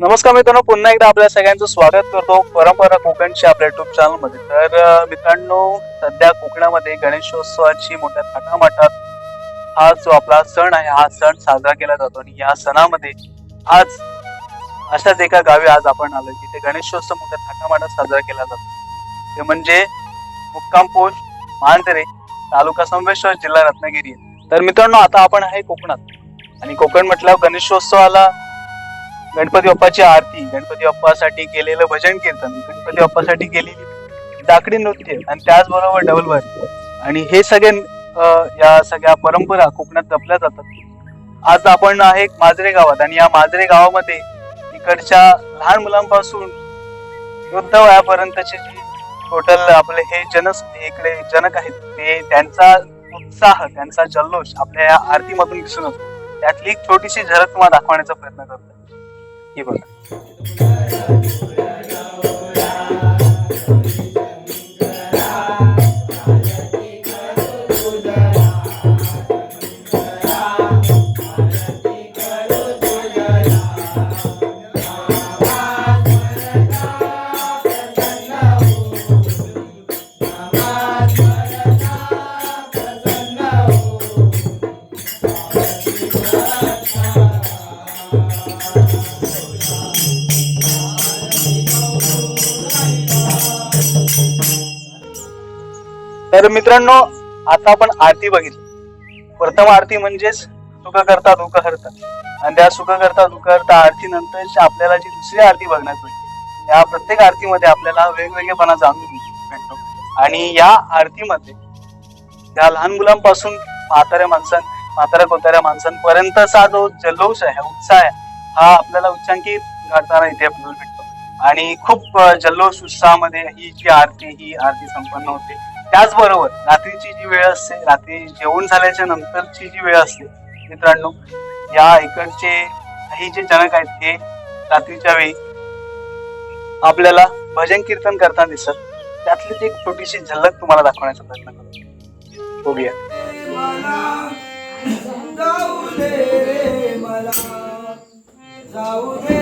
नमस्कार मित्रांनो पुन्हा एकदा आपल्या सगळ्यांचं स्वागत करतो परंपरा कोकणच्या आपल्या युट्यूब चॅनलमध्ये तर मित्रांनो सध्या कोकणामध्ये गणेशोत्सवाची मोठ्या थाटामाटात हा जो आपला सण आहे हा सण साजरा केला जातो. आणि या सणामध्ये आज अशाच एका गावी आज आपण आलो जिथे गणेशोत्सव मोठ्या थाटामाटात साजरा केला जातो. ते म्हणजे मुक्काम पोस्ट मांजरे तालुका संगमेश्वर जिल्हा रत्नागिरी. तर मित्रांनो आता आपण आहे कोकणात. आणि कोकण म्हटल्यावर गणेशोत्सवाला गणपती बाप्पाची आरती गणपती बाप्पासाठी केलेलं भजन कीर्तन गणपती बाप्पासाठी केलेली दाकडी नृत्य आणि त्याचबरोबर डबल बारी आणि हे सगळे या सगळ्या परंपरा कोकणात जपल्या जातात. आज आपण आहे माजरे गावात आणि या माजरे गावामध्ये इकडच्या लहान मुलांपासून वृद्ध वयापर्यंतचे जे टोटल आपले हे जनस इकडे जनक आहेत ते त्यांचा उत्साह त्यांचा जल्लोष आपल्या या आरतीमधून दिसून येतो. त्यातली एक छोटीशी झलक तुम्हाला दाखवण्याचा प्रयत्न करतो हे बघा. तर मित्रांनो आता आपण आरती बघितली. प्रथम आरती म्हणजेच सुख करता दुःख हरता आणि त्या सुख करता दुःख हरता आरती नंतरची आपल्याला जी दुसरी आरती बघण्यात मिळते या प्रत्येक आरतीमध्ये आपल्याला वेगवेगळेपणा जाणून भेटतो. आणि या आरतीमध्ये त्या लहान मुलांपासून म्हाताऱ्या माणसां म्हाताऱ्या कोताऱ्या माणसांपर्यंतचा जो जल्लोष आहे उत्साह आहे हा आपल्याला उच्चांकी घडताना इथे आपल्याला भेटतो. आणि खूप जल्लोष उत्साहामध्ये ही जी आरती ही आरती संपन्न होते. त्याचबरोबर रात्रीची जी वेळ असते रात्री जेवण झाल्याच्या नंतरची जी वेळ असते मित्रांनो या इकडचे काही जे जनक आहेत हे रात्रीच्या वेळी आपल्याला भजन कीर्तन करताना दिसत त्यातलीच एक छोटीशी झलक तुम्हाला दाखवण्याचा प्रयत्न करतो. बघूया. जाऊ दे.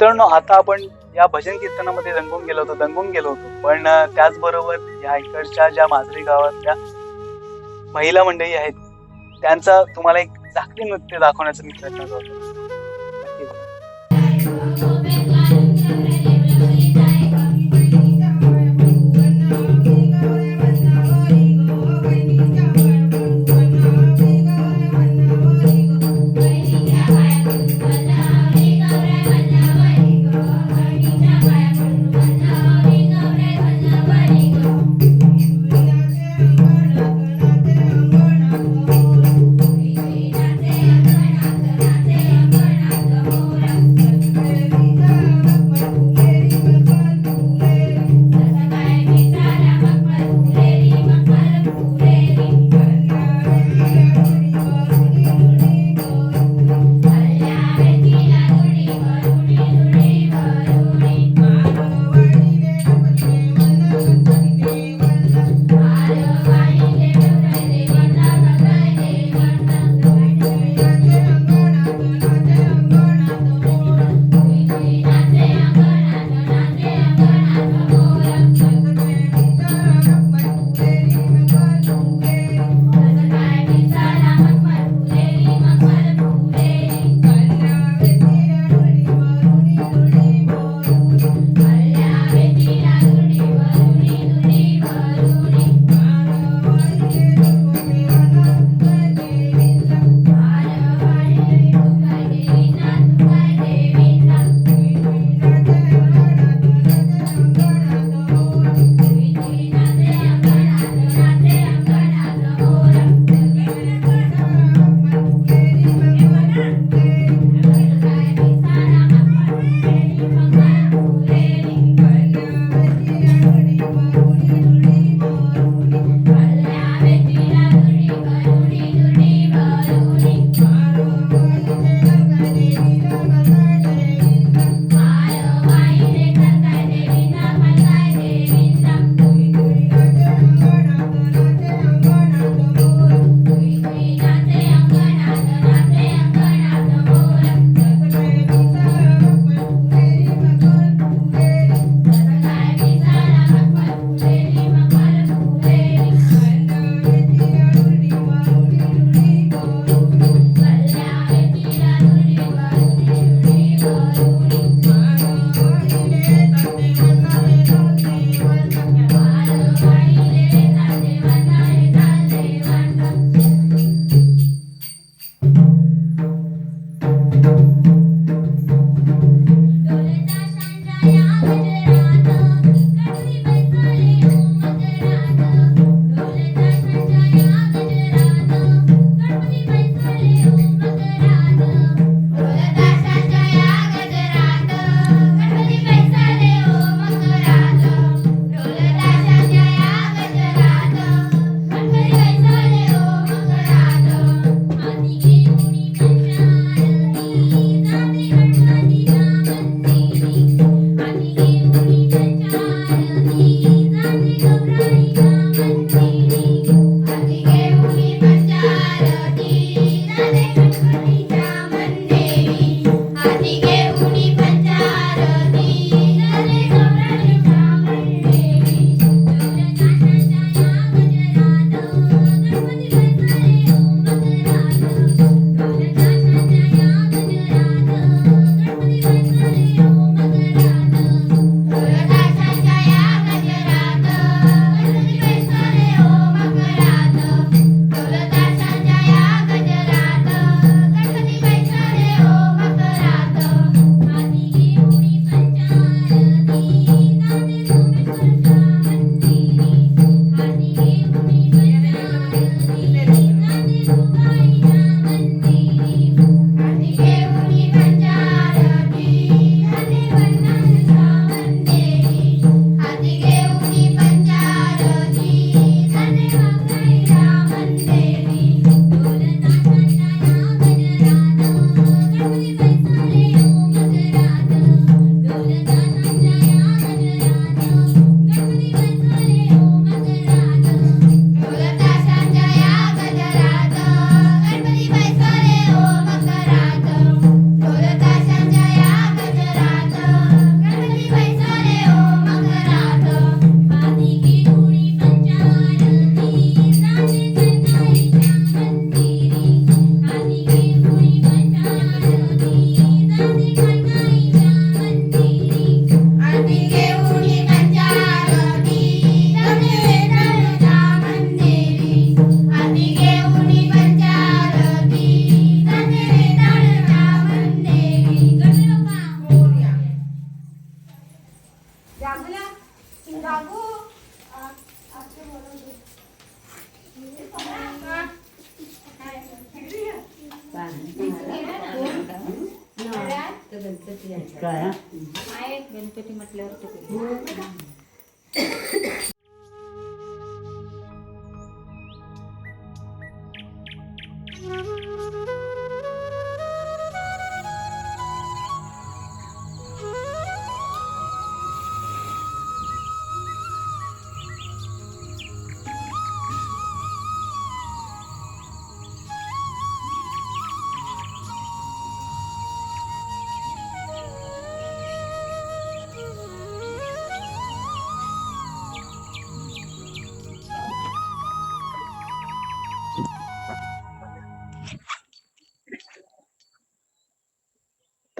मित्रांनो आता आपण या भजन कीर्तनामध्ये रंगून गेलो होतो दंगून गेलो होतो. पण त्याचबरोबर या इकडच्या ज्या माजरी गावातल्या महिला मंडळी आहेत त्यांचा तुम्हाला एक झाकरी नृत्य दाखवण्याचा मी प्रयत्न करतो.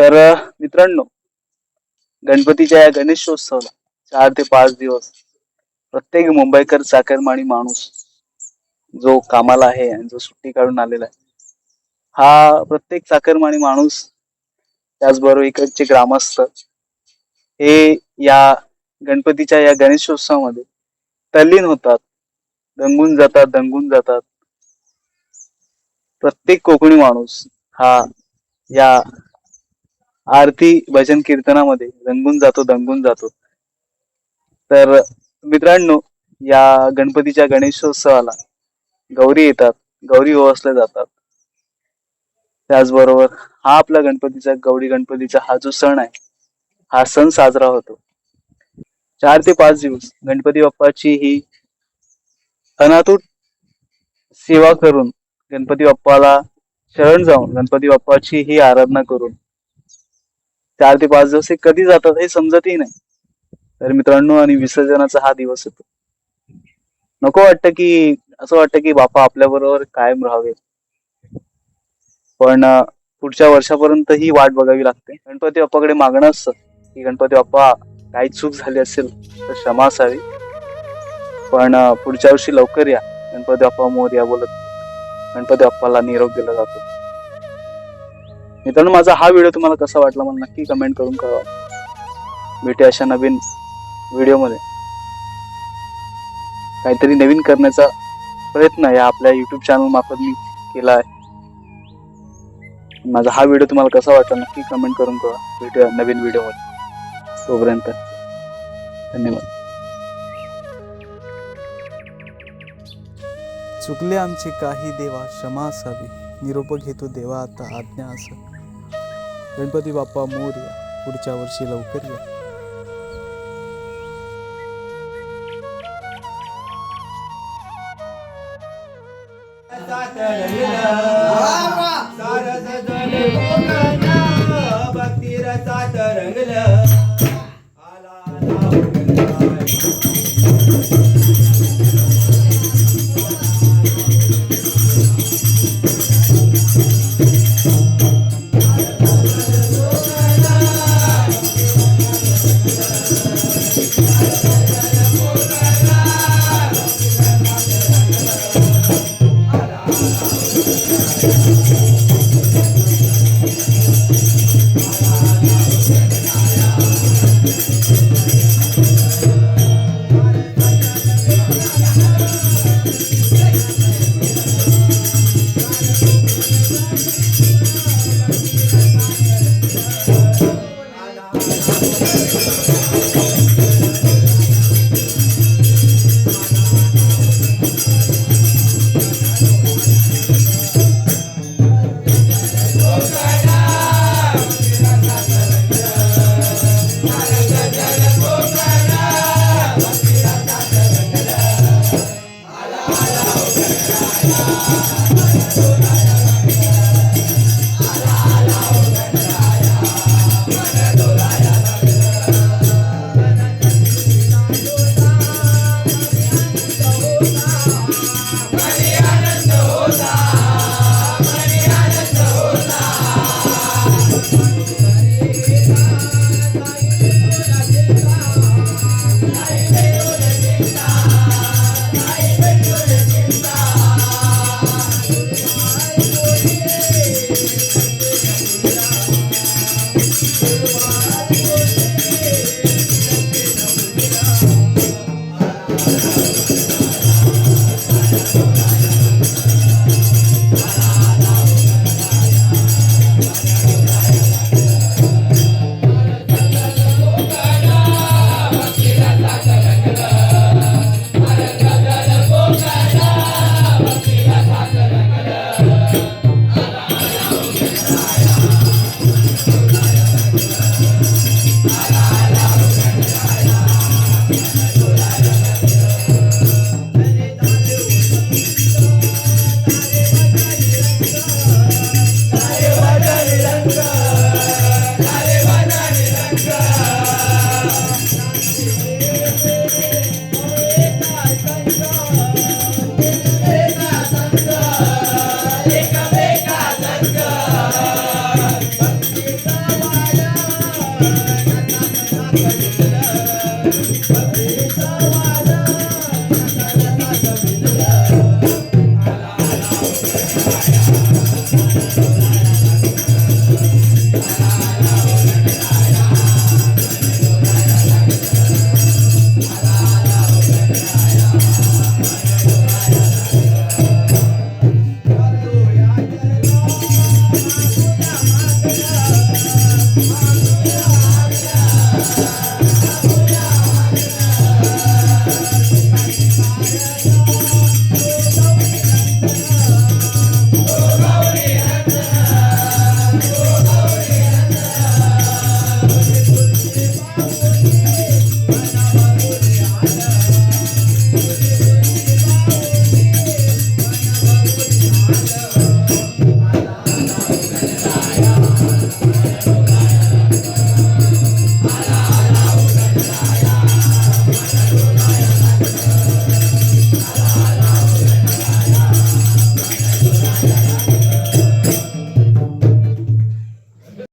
तर मित्रांनो गणपतीच्या या गणेशोत्सवाला चार ते पाच दिवस प्रत्येक मुंबईकर चाकरमाणी माणूस जो कामाला आहे आणि जो सुट्टी काढून आलेला आहे हा प्रत्येक चाकरमाणी माणूस त्याचबरोबर इकडचे ग्रामस्थ हे या गणपतीच्या या गणेशोत्सवामध्ये तल्लीन होतात दंगून जातात दंगून जातात. प्रत्येक कोकणी माणूस हा या आरती भजन कीर्तनामध्ये रंगून जातो दंगून जातो. तर मित्रांनो या गणपतीच्या गणेशोत्सवाला गौरी येतात गौरी ओवसल्या जातात. त्याचबरोबर हा आपला गणपतीचा गौरी गणपतीचा हा जो सण आहे हा सण साजरा होतो. चार ते पाच दिवस गणपती बाप्पाची ही अनातूट सेवा करून गणपती बाप्पाला शरण जाऊन गणपती बाप्पाची ही आराधना करून चार ते पाच दिवस हे कधी जातात हे समजतही नाही. तर मित्रांनो आणि विसर्जनाचा हा दिवस येतो. नको वाटतं की असं वाटतं की बापा आपल्या बरोबर कायम राहावे. पण पुढच्या वर्षापर्यंत ही वाट बघावी लागते. गणपती बाप्पाकडे मागणं असतं की गणपती बाप्पा काही चूक झाली असेल तर क्षमा असावी. पण पुढच्या वर्षी लवकर या. गणपती बाप्पा मोर या बोलत गणपती बाप्पाला निरोप दिला जातो. मित्रांनो माझा हा व्हिडिओ तुम्हाला कसा वाटला मला नक्की कमेंट करून कळवा. भेटू अशा नवीन व्हिडिओमध्ये काहीतरी नवीन करण्याचा प्रयत्न या आपल्या युट्यूब चॅनल मार्फत मी केला आहे. माझा हा व्हिडिओ तुम्हाला कसा वाटला नक्की कमेंट करून कळवा. भेटूया नवीन व्हिडिओमध्ये तोपर्यंत धन्यवाद. चुकले आमचे काही देवा क्षमा असावी. निरोप घेतो देवा आता आज्ञा असं. गणपती बाप्पा मोर या पुढच्या वर्षी लवकर या.